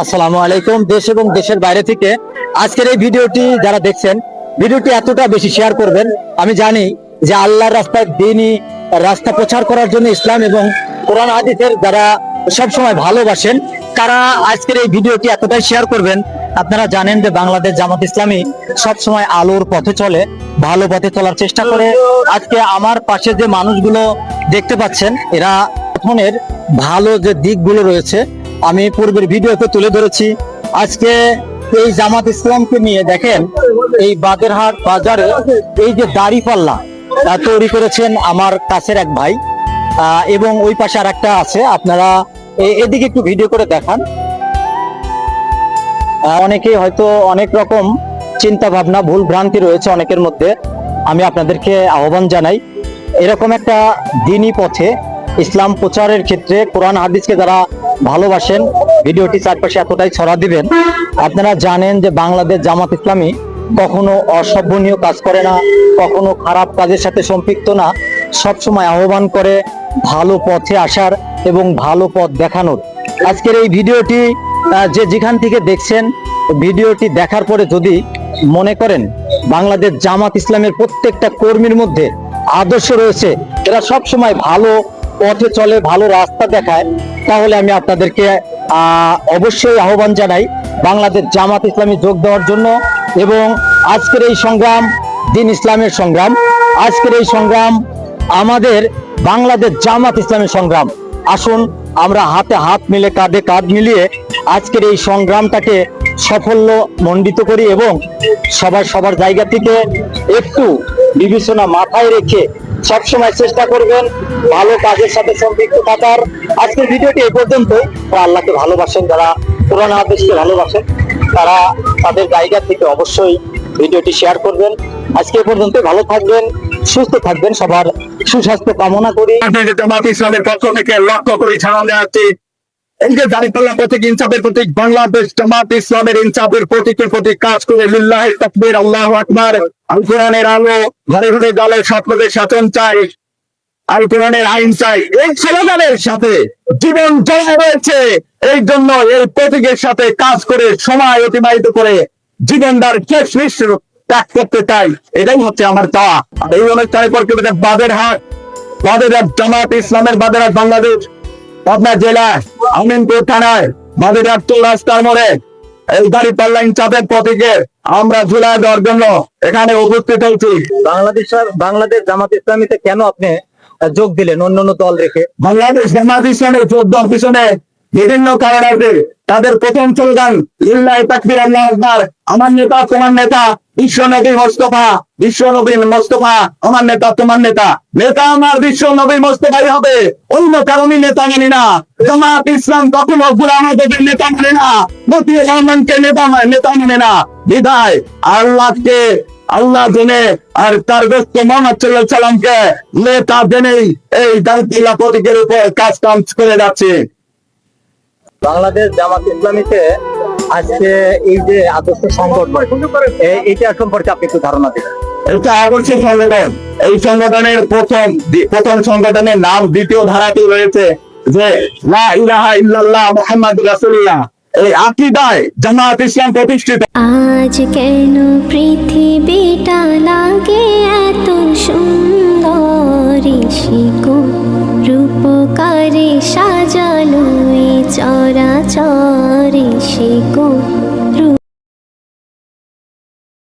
আসসালামু আলাইকুম, দেশ এবং দেশের বাইরে থেকে আজকের এই ভিডিওটি যারা দেখছেন, ভিডিওটি এতটা বেশি শেয়ার করবেন, আমি জানি যে আল্লাহর রাস্তায় দিনই রাস্তা প্রচার করার জন্য ইসলাম এবং কোরআন হাদিসের যারা সবসময় ভালোবাসেন, তারা আজকের এই ভিডিওটি এতটাই শেয়ার করবেন, আপনারা জানেন যে বাংলাদেশ জামাত ইসলামী সবসময় আলোর পথে চলে, ভালো পথে চলার চেষ্টা করে। আজকে আমার পাশে যে মানুষগুলো দেখতে পাচ্ছেন, এরা ভালো যে দিকগুলো রয়েছে আমি পূর্বের ভিডিওতে তুলে ধরেছি। আজকে এই জামাত ইসলামকে নিয়ে দেখেন, এই বাগেরহাট বাজারে এই যে দাড়ি পাল্লা তৈরি করেছেন আমার কাছের এক ভাই। এবং ওই পাশে আর একটা আছে, আপনারা এদিকে একটু ভিডিও করে দেখান। অনেকেই হয়তো অনেক রকম চিন্তা ভাবনা ভুল ভ্রান্তি রয়েছে অনেকের মধ্যে। আমি আপনাদেরকে আহ্বান জানাই, এরকম একটা দিনই পথে ইসলাম প্রচারের ক্ষেত্রে কোরআন হাদিসকে যারা ভালোবাসেন, ভিডিওটি চারপাশে এতটাই ছড়া দিবেন, আপনারা জানেন যে বাংলাদেশ জামাত ইসলামী কখনো অসভ্যনীয় কাজ করে না, কখনো খারাপ কাজের সাথে সম্পৃক্ত না, সবসময় আহ্বান করে ভালো পথে আসার এবং ভালো পথ দেখানোর। আজকের এই ভিডিওটি যে যেখান থেকে দেখছেন, ভিডিওটি দেখার পরে যদি মনে করেন বাংলাদেশ জামাত ইসলামের প্রত্যেকটা কর্মীর মধ্যে আদর্শ রয়েছে, এরা সব সময় ভালো পথে চলে, ভালো রাস্তা দেখায়, তাহলে আমি আপনাদেরকে অবশ্যই আহ্বান জানাই বাংলাদেশ জামাত ইসলামী যোগ দেওয়ার জন্য এবং আজকের এই সংগ্রাম, দিন ইসলামের সংগ্রাম। আজকের এই সংগ্রাম আমাদের বাংলাদেশ জামাত ইসলামের সংগ্রাম। আসুন, আমরা হাতে হাত মিলে, কাঁধে কাঁধ মিলিয়ে আজকের এই সংগ্রামটাকে সাফল্য মণ্ডিত করি এবং সবার সবার জায়গা থেকে একটু বিবেচনা মাথায় রেখে সবসময় চেষ্টা করবেন ভালো কাজের সাথে সম্পৃক্ত থাকার। আজকের ভিডিওটি এ পর্যন্ত আল্লাহকে ভালোবাসেন, যারা পুরোনো আদেশকে ভালোবাসেন, তারা তাদের জায়গা থেকে অবশ্যই ভিডিওটি শেয়ার করবেন। আজকে এ পর্যন্ত ভালো থাকবেন, সুস্থ থাকবেন সবার সুস্বাস্থ্য কামনা করি। জামাত ইসলামের পক্ষ থেকে লক্ষ্য করে ছাড়া যাচ্ছে যে দাঁড়িপাল্লা প্রতীক ইনসাফের প্রতীক, বাংলাদেশ জামাত ইসলামের ইনসাফের প্রতীকের প্রতীক, কাজ করে লিল্লাহ তাকবীর, আল্লাহ আল কোরআনের আলো, ঘরে ঘরে চাই। আল কোরআনের আইন চাই। এই সাথে জীবন রয়েছে এই জন্য এই প্রতীকের সাথে কাজ করে সময় অতিবাহিত করে জীবনদার শেষ নিঃশ্ব ত্যাগ করতে চাই। এটাই হচ্ছে আমার চাওয়া। আর এই অনুষ্ঠানের পর বাদের হাট বাদেরহাট জামাত ইসলামের বাদেরহাট বাংলাদেশ। পাবনা জেলা আমিনপুর থানায় বাদেরহাট তো রাস্তার মোড়ে এই গাড়ি পাল্লাইন চাপের প্রতীকে আমরা ঝুলাই দেওয়ার জন্য এখানে উপস্থিত হয়েছি। বাংলাদেশ বাংলাদেশ জামাত ইসলামীতে কেন আপনি যোগ দিলেন অন্য অন্য দল রেখে? বাংলাদেশ জামাত ইসলামের চোদ্দ পিছনে বিভিন্ন কারণ আছে তাদের প্রথম স্লোগান ইল্লাহ তাকবির আল্লাহ আমার নেতা তোমার নেতা বিশ্ব নবী মোস্তফা, বিশ্ব নবী মোস্তফা, আমার নেতা, তোমার নেতা। নেতা আমার বিশ্ব নবী মোস্তফাই হবে। অন্য কারণে নেতা মানি না। জামাত ইসলাম কখনো গুলাম নেতা মানে না। মতি রহমানকে নেতা নেতা মানে না। বিদায়। আল্লাহকে আল্লাহ জেনে আর তার ব্যস্ত মোহাম্মদ সাল্লামকে নেতা জেনেই এই দাঁড়িয়ে প্রতীকের উপর কাজ কাম করে যাচ্ছে। বাংলাদেশ জামাত ইসলামীতে আজকে এই যে আদর্শ সংগঠন। এটা সম্পর্কে আপনি একটু ধারণা দিবেন। এটা অবশ্যই সংগঠন। এই সংগঠনের প্রথম প্রথম সংগঠনের নাম দ্বিতীয় ধারাটি রয়েছে যে লা ইলাহা ইল্লাল্লাহ মুহাম্মাদ রাসূলুল্লাহ। এই আকীদায় জামাত ইসলাম প্রতিষ্ঠিত। আজ কেন পৃথিবীটা লাগে এত সুন্দর? শিকো রূপকারে সাজানো এই চরাচরে। শিকো